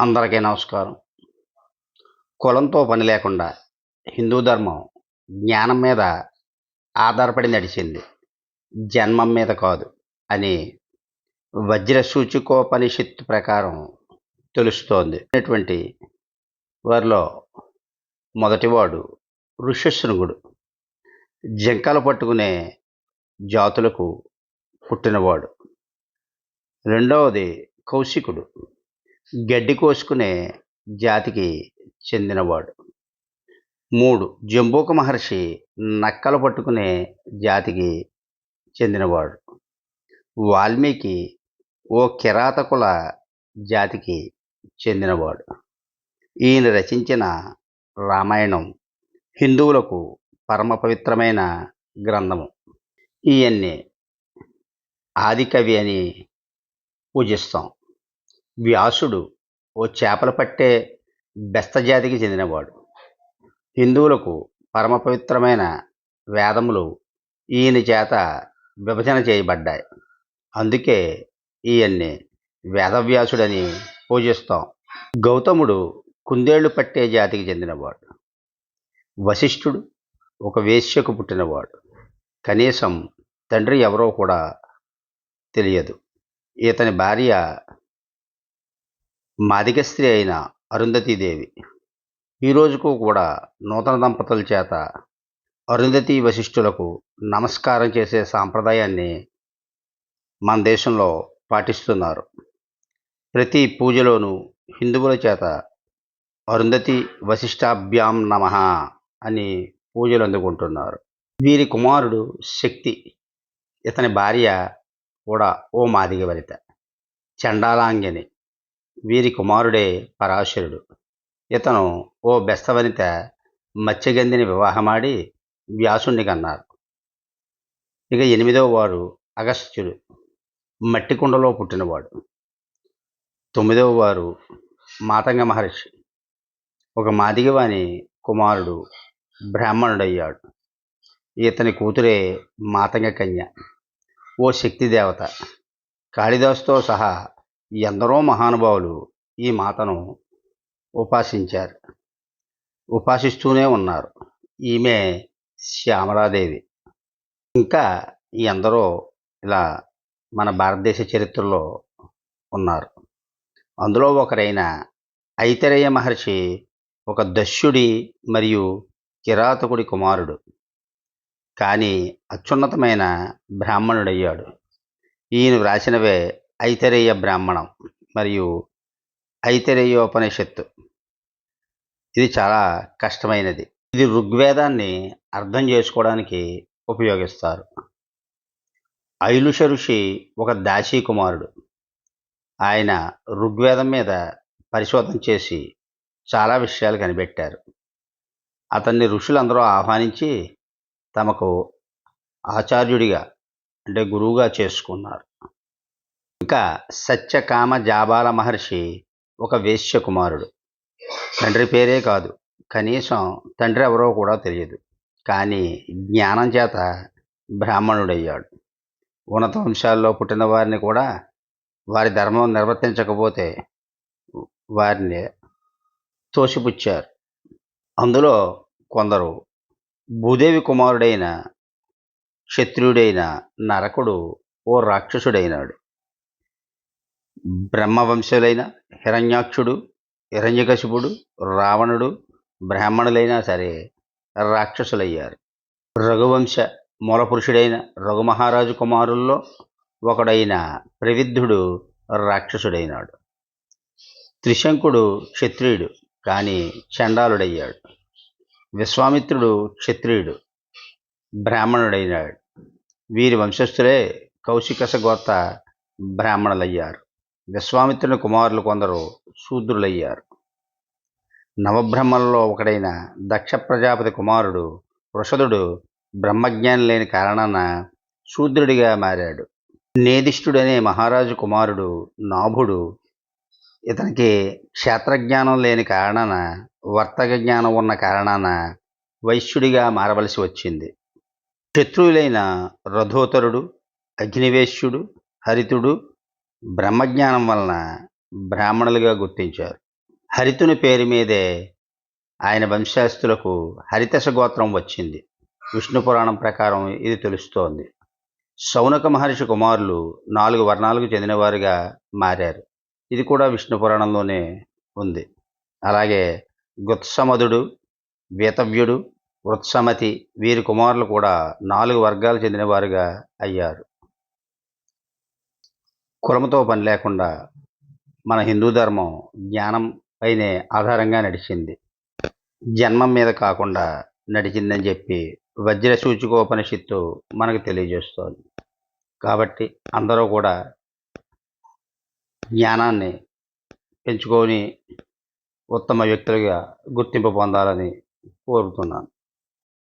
అందరికీ నమస్కారం. కులంతో పని లేకుండా హిందూ ధర్మం జ్ఞానం మీద ఆధారపడి నడిచింది. జన్మం మీద కాదు అని వజ్ర సూచికోపనిషత్తు ప్రకారం తెలుస్తోంది. అటువంటి వారిలో మొదటివాడు ఋష్యశృంగుడు జింకలు పట్టుకునే జాతులకు పుట్టినవాడు. రెండవది కౌశికుడు. గడ్డి కోసుకునే జాతికి చెందినవాడు. మూడు జంబూక మహర్షి నక్కలు పట్టుకునే జాతికి చెందినవాడు. వాల్మీకి ఓ కిరాతకుల జాతికి చెందినవాడు. ఈయన రచించిన రామాయణం హిందువులకు పరమ పవిత్రమైన గ్రంథము. ఈయన్ని ఆదికవి అని పూజిస్తాం. వ్యాసుడు ఓ చేపలు పట్టే బెస్త జాతికి చెందినవాడు. హిందువులకు పరమ పవిత్రమైన వేదములు ఈయన చేత విభజన చేయబడ్డాయి. అందుకే ఈయన్ని వేదవ్యాసుడని పూజిస్తాం. గౌతముడు కుందేళ్ళు పట్టే జాతికి చెందినవాడు. వశిష్ఠుడు ఒక వేశ్యకు పుట్టినవాడు. కనీసం తండ్రి ఎవరో కూడా తెలియదు. ఇతని భార్య మాదిక స్త్రీ అయిన అరుంధతీదేవి. ఈ రోజుకు కూడా నూతన దంపతుల చేత అరుంధతి వశిష్ఠులకు నమస్కారం చేసే సాంప్రదాయాన్ని మన దేశంలో పాటిస్తున్నారు. ప్రతి పూజలోనూ హిందువుల చేత అరుంధతి వశిష్టాభ్యాం నమ అని పూజలు అందుకుంటున్నారు. వీరి కుమారుడు శక్తి ఇతని భార్య కూడా ఓ మాదిగ వనిత చండాలాంగిని వీరి కుమారుడే పరాశరుడు. ఇతను ఓ బెస్తవనిత మత్స్యగంధిని వివాహమాడి వ్యాసుణ్ణి కన్నారు. ఇక ఎనిమిదవ వాడు అగస్త్యుడు. మట్టి కుండలో పుట్టినవాడు. తొమ్మిదవ వారు మాతంగ మహర్షి. ఒక మాదిగవాని కుమారుడు బ్రాహ్మణుడయ్యాడు. ఇతని కూతురే మాతంగ కన్య. ఓ శక్తి దేవత. కాళిదాసుతో సహా ఎందరో మహానుభావులు ఈ మాతను ఉపాసించారు. ఉపాసిస్తూనే ఉన్నారు. ఈమె శ్యామలాదేవి. ఇంకా ఎందరో ఇలా మన భారతదేశ చరిత్రలో ఉన్నారు. అందులో ఒకరైన ఐతరేయ మహర్షి ఒక దస్యుడి మరియు కిరాతకుడి కుమారుడు. కానీ అత్యున్నతమైన బ్రాహ్మణుడయ్యాడు. ఈయన వ్రాసినవే ఐతరేయ బ్రాహ్మణం మరియు ఐతరేయోపనిషత్తు. ఇది చాలా కష్టమైనది. ఇది ఋగ్వేదాన్ని అర్థం చేసుకోవడానికి ఉపయోగిస్తారు. ఐలుష ఋషి ఒక దాసీ కుమారుడు. ఆయన ఋగ్వేదం మీద పరిశోధన చేసి చాలా విషయాలు కనిపెట్టారు. అతన్ని ఋషులందరూ ఆహ్వానించి తమకు ఆచార్యుడిగా అంటే గురువుగా చేసుకున్నారు. ఇంకా సత్యకామ జాబాల మహర్షి ఒక వేశ్య కుమారుడు తండ్రి పేరే కాదు. కనీసం తండ్రి ఎవరో కూడా తెలియదు. కానీ జ్ఞానం చేత బ్రాహ్మణుడయ్యాడు. ఉన్నత వంశాల్లో పుట్టిన వారిని కూడా వారి ధర్మం నిర్వర్తించకపోతే వారిని తోసిపుచ్చారు. అందులో కొందరు భూదేవి కుమారుడైన క్షత్రియుడైన నరకుడు ఓ రాక్షసుడైనాడు. బ్రహ్మవంశులైన హిరణ్యాక్షుడు హిరణ్యకశిపుడు రావణుడు బ్రాహ్మణులైనా సరే రాక్షసులయ్యారు. రఘువంశ మూలపురుషుడైన రఘుమహారాజు కుమారుల్లో ఒకడైన ప్రవిద్ధుడు రాక్షసుడైనాడు. త్రిశంకుడు క్షత్రియుడు కానీ చండాలుడయ్యాడు. విశ్వామిత్రుడు క్షత్రియుడు బ్రాహ్మణుడైనాడు. వీరి వంశస్థులే కౌశికస గోత్ర బ్రాహ్మణులయ్యారు. విశ్వామిత్రుని కుమారులు కొందరు శూద్రులయ్యారు. నవబ్రహ్మలలో ఒకడైన దక్ష ప్రజాపతి కుమారుడు వృషదుడు బ్రహ్మజ్ఞానం లేని కారణాన శూద్రుడిగా మారాడు. నేదిష్ఠుడనే మహారాజు కుమారుడు నాభుడు ఇతనికి క్షేత్రజ్ఞానం లేని కారణాన వర్తక జ్ఞానం ఉన్న కారణాన వైశ్యుడిగా మారవలసి వచ్చింది. శత్రువులైన రథోతరుడు అగ్నివేశ్యుడు హరితుడు బ్రహ్మజ్ఞానం వలన బ్రాహ్మణులుగా గుర్తించారు. హరితుని పేరు మీదే ఆయన వంశస్థులకు హరితస గోత్రం వచ్చింది. విష్ణు పురాణం ప్రకారం ఇది తెలుస్తోంది. శౌనక మహర్షి కుమారులు నాలుగు వర్ణాలకు చెందినవారుగా మారారు. ఇది కూడా విష్ణు పురాణంలోనే ఉంది. అలాగే గుత్సమధుడు వేతవ్యుడు వృత్సమతి వీరి కుమారులు కూడా నాలుగు వర్గాలు చెందినవారుగా అయ్యారు. కులముతో పని లేకుండా మన హిందూ ధర్మం జ్ఞానం పైనే ఆధారంగా నడిచింది. జన్మం మీద కాకుండా నడిచిందని చెప్పి వజ్ర సూచికోపనిషత్తు మనకు తెలియజేస్తోంది. కాబట్టి అందరూ కూడా జ్ఞానాన్ని పెంచుకొని ఉత్తమ వ్యక్తులుగా గుర్తింపు పొందాలని కోరుతున్నాను.